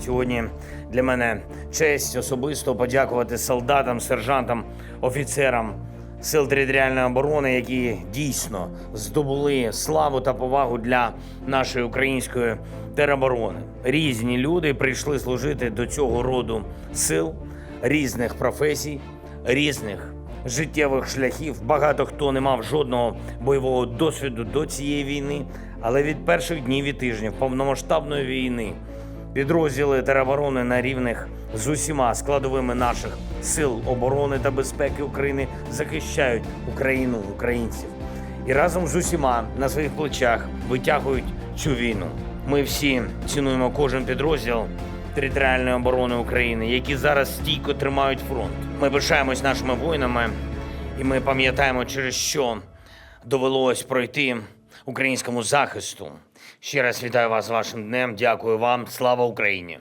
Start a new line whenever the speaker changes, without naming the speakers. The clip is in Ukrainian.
Сьогодні для мене честь особисто подякувати солдатам, сержантам, офіцерам сил територіальної оборони, які дійсно здобули славу та повагу для нашої української тероборони. Різні люди прийшли служити до цього роду сил різних професій, різних життєвих шляхів. Багато хто не мав жодного бойового досвіду до цієї війни, але від перших днів і тижнів повномасштабної війни підрозділи тероборони на рівних з усіма складовими наших сил оборони та безпеки України захищають Україну, українців і разом з усіма на своїх плечах витягують цю війну. Ми всі цінуємо кожен підрозділ територіальної оборони України, які зараз стійко тримають фронт. Ми пишаємось нашими воїнами, і ми пам'ятаємо, через що довелось пройти українському захисту. Ще раз вітаю вас з вашим днем. Дякую вам. Слава Україні!